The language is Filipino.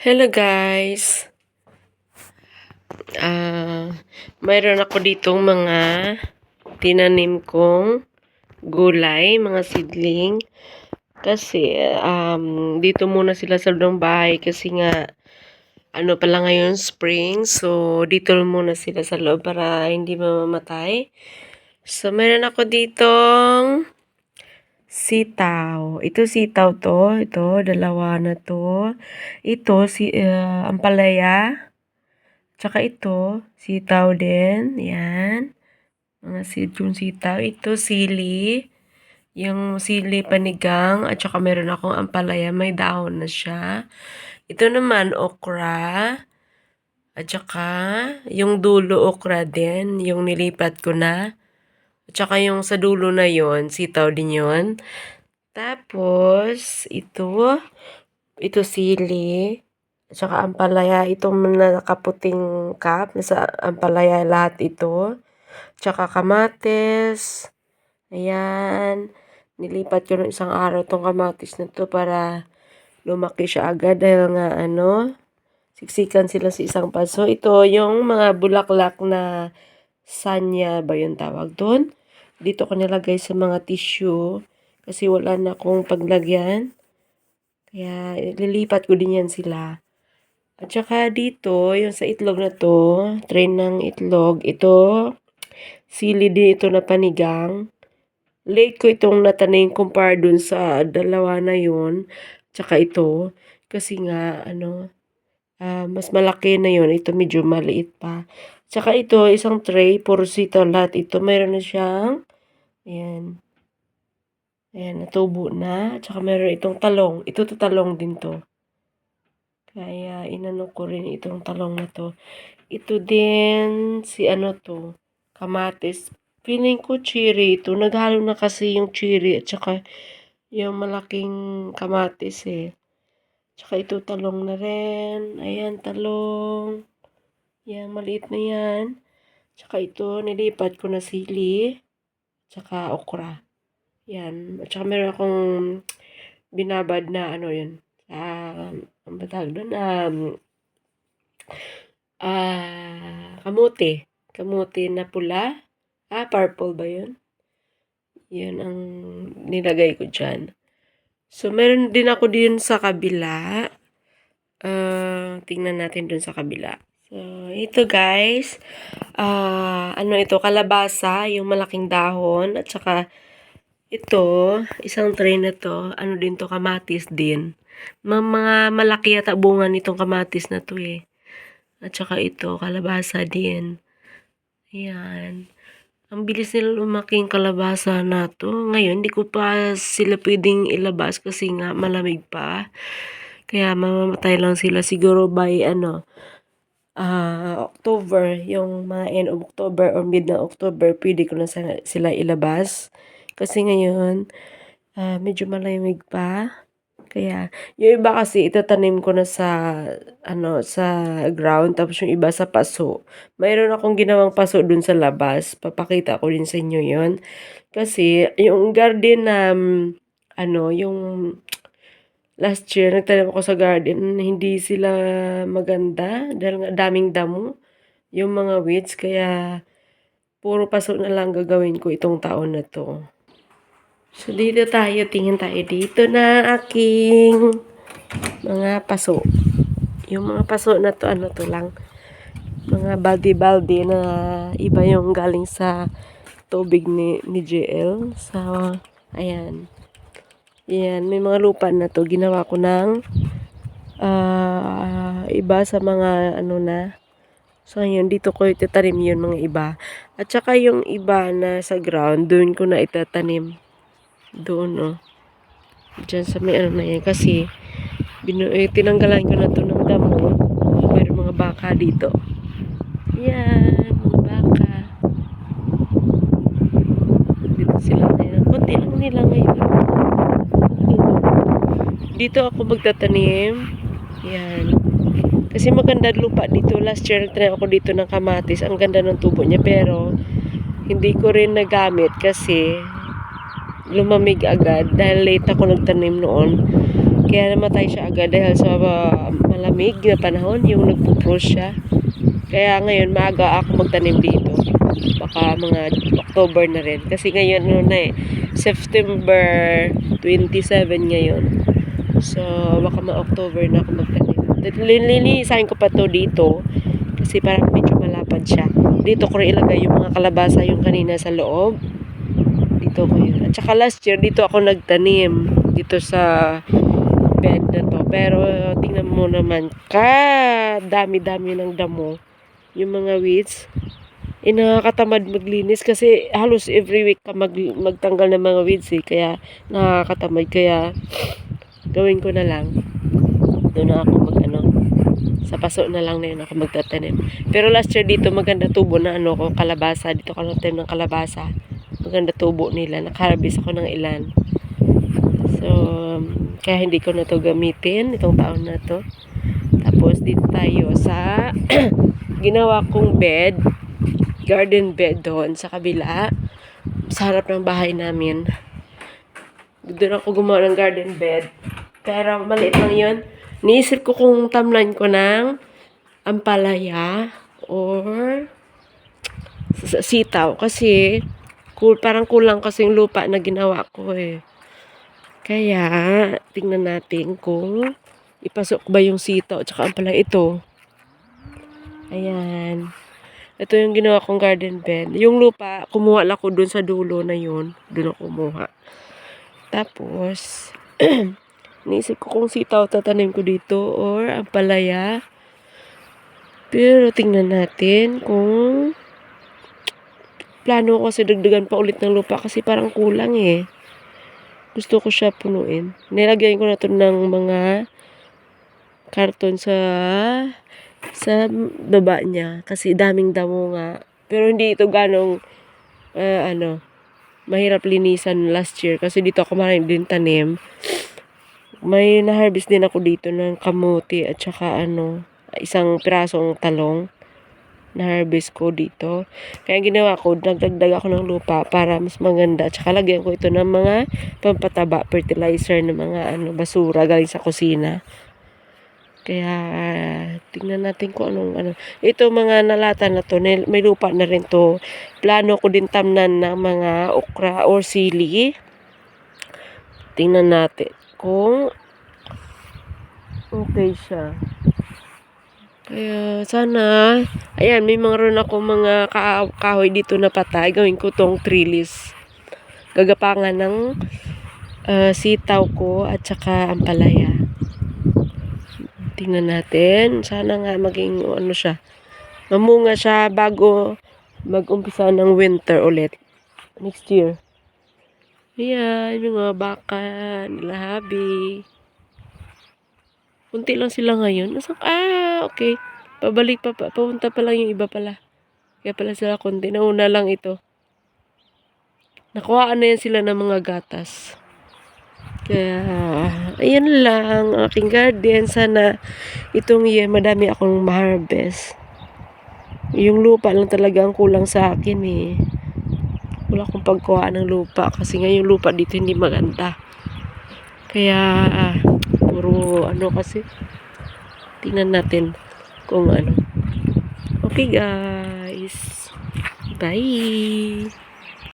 Hello guys. Ah, mayroon ako ditong mga tinanim kong gulay, mga seedling. Kasi um, dito muna sila sa loob ng bahay kasi nga ano pala ngayon spring. So dito muna sila sa loob para hindi mamamatay. So meron ako ditong sitaw. Ito sitaw to. Ito, dalawa na to. Ito, si, uh, ampalaya. Tsaka ito, sitaw din. Yan. Mga seed sitaw. Ito, sili. Yung sili panigang. At saka meron akong ampalaya. May dahon na siya. Ito naman, okra. At saka, yung dulo okra din. Yung nilipat ko na. At saka yung sa dulo na yon sitaw din yon Tapos, ito, ito sili. At saka ampalaya, itong nakaputing cup, nasa ampalaya lahat ito. Tsaka kamatis. Ayan. Nilipat ko ng isang araw tong kamatis na to para lumaki siya agad dahil nga ano, siksikan sila sa isang paso. Ito yung mga bulaklak na sanya ba yung tawag doon? Dito ko nilagay sa mga tissue kasi wala na akong paglagyan. Kaya lilipat ko din yan sila. At saka dito, yung sa itlog na to, train ng itlog, ito, sili din ito na panigang. Late ko itong natanim compare dun sa dalawa na yun. Tsaka ito, kasi nga, ano, uh, mas malaki na yun. Ito medyo maliit pa. Tsaka ito, isang tray, puro sitaw lahat. Ito, mayroon na siyang Ayan. Ayan, natubo na. Tsaka meron itong talong. Ito to talong din to. Kaya inano ko rin itong talong na to. Ito din si ano to, kamatis. Feeling ko cherry ito. Naghalo na kasi yung cherry at saka yung malaking kamatis eh. Tsaka ito talong na rin. Ayan, talong. Yan, maliit na yan. Tsaka ito, nilipat ko na sili tsaka okra. Yan. At saka meron akong binabad na ano yun. Uh, ang batag doon? Um, uh, kamote. Kamote na pula. Ah, purple ba yun? Yun ang nilagay ko dyan. So, meron din ako din sa kabila. Uh, tingnan natin dun sa kabila. So, ito guys, uh, ano ito, kalabasa, yung malaking dahon, at saka ito, isang tray na to, ano din to, kamatis din. Mga, mga malaki yata bunga nitong kamatis na to eh. At saka ito, kalabasa din. Ayan. Ang bilis nila lumaking kalabasa na to. Ngayon, hindi ko pa sila pwedeng ilabas kasi nga malamig pa. Kaya mamamatay lang sila siguro by ano, uh, October, yung mga end of October or mid na October, pwede ko na sila ilabas. Kasi ngayon, uh, medyo malamig pa. Kaya, yung iba kasi itatanim ko na sa, ano, sa ground, tapos yung iba sa paso. Mayroon akong ginawang paso dun sa labas. Papakita ko din sa inyo yon Kasi, yung garden na, um, ano, yung last year, nagtanim ako sa garden, hindi sila maganda dahil nga daming damo yung mga weeds. Kaya, puro paso na lang gagawin ko itong taon na to. So, dito tayo, tingin tayo dito na aking mga paso. Yung mga paso na to, ano to lang, mga baldi-baldi na iba yung galing sa tubig ni, ni JL. So, ayan. Yan, may mga lupa na to. Ginawa ko ng uh, iba sa mga ano na. So, yun, dito ko itatanim yun mga iba. At saka yung iba na sa ground, doon ko na itatanim. Doon, no. Diyan sa may ano na yan. Kasi, binu eh, tinanggalan ko na to ng damo. Mayroon mga baka dito. Yan, mga baka. Dito sila na yan. Kunti lang nila ngayon. Dito ako magtatanim. Yan. Kasi maganda lupa dito. Last year nagtanim ako dito ng kamatis. Ang ganda ng tubo niya. Pero, hindi ko rin nagamit kasi lumamig agad. Dahil late ako nagtanim noon. Kaya namatay siya agad dahil sa uh, malamig na panahon, yung nagpo-frost siya. Kaya ngayon, maaga ako magtanim dito. Baka mga October na rin. Kasi ngayon, ano na eh, September 27 ngayon. So, baka ma-October na ako magtanim. Lilinisahin ko pa to dito. Kasi parang medyo malapad siya. Dito ko rin ilagay yung mga kalabasa yung kanina sa loob. Dito ko yun. At saka last year, dito ako nagtanim. Dito sa bed na to. Pero tingnan mo naman, ka dami-dami ng damo. Yung mga weeds. Eh, nakakatamad maglinis kasi halos every week ka mag, magtanggal ng mga weeds eh. Kaya nakakatamad. Kaya gawin ko na lang. Doon na ako mag ano. Sa paso na lang na yun ako magtatanim. Pero last year dito maganda tubo na ano ko kalabasa. Dito ko nagtanim ng kalabasa. Maganda tubo nila. Nakarabis ako ng ilan. So, kaya hindi ko na to gamitin itong taon na to. Tapos dito tayo sa ginawa kong bed, garden bed doon sa kabila. Sa harap ng bahay namin. Doon ako gumawa ng garden bed. Pero maliit lang yun. Niisip ko kung tamlan ko ng ampalaya or sitaw. Kasi cool, parang kulang kasi yung lupa na ginawa ko eh. Kaya, tingnan natin kung ipasok ba yung sitaw at saka ampalaya ito. Ayan. Ito yung ginawa kong garden bed. Yung lupa, kumuha lang ko dun sa dulo na yun. Dun ako kumuha. Tapos, Naisip ko kung sitaw tatanim ko dito or ampalaya. Pero tingnan natin kung plano ko kasi dagdagan pa ulit ng lupa kasi parang kulang eh. Gusto ko siya punuin. Nilagyan ko na to ng mga karton sa sa baba niya kasi daming damo nga. Pero hindi ito ganong ah, ano mahirap linisan last year kasi dito ako maraming din tanim may na-harvest din ako dito ng kamuti at saka ano, isang pirasong talong na-harvest ko dito. Kaya ginawa ko, nagdagdag ako ng lupa para mas maganda. At saka lagyan ko ito ng mga pampataba, fertilizer ng mga ano, basura galing sa kusina. Kaya, tingnan natin kung anong ano. Ito mga nalata na to, may lupa na rin to. Plano ko din tamnan ng mga okra or sili. Tingnan natin kung okay siya. Kaya sana, ayan, may mga ron ako mga ka- kahoy dito na patay. Gawin ko tong trellis. Gagapangan ng ah, sitaw ko at saka ampalaya. Tingnan natin. Sana nga maging ano siya. Mamunga siya bago mag-umpisa ng winter ulit. Next year. Ayan, yung mga baka, nila habi. Kunti lang sila ngayon. Nasa, ah, okay. Pabalik pa, pa, papunta pa lang yung iba pala. Kaya pala sila kunti. Nauna lang ito. Nakuhaan na yan sila ng mga gatas. Kaya, ayan lang, ang aking garden. Sana itong year, madami akong ma-harvest. Yung lupa lang talaga ang kulang sa akin eh wala akong pagkuha ng lupa kasi nga yung lupa dito hindi maganda. Kaya, ah, puro ano kasi, tingnan natin kung ano. Okay guys, bye!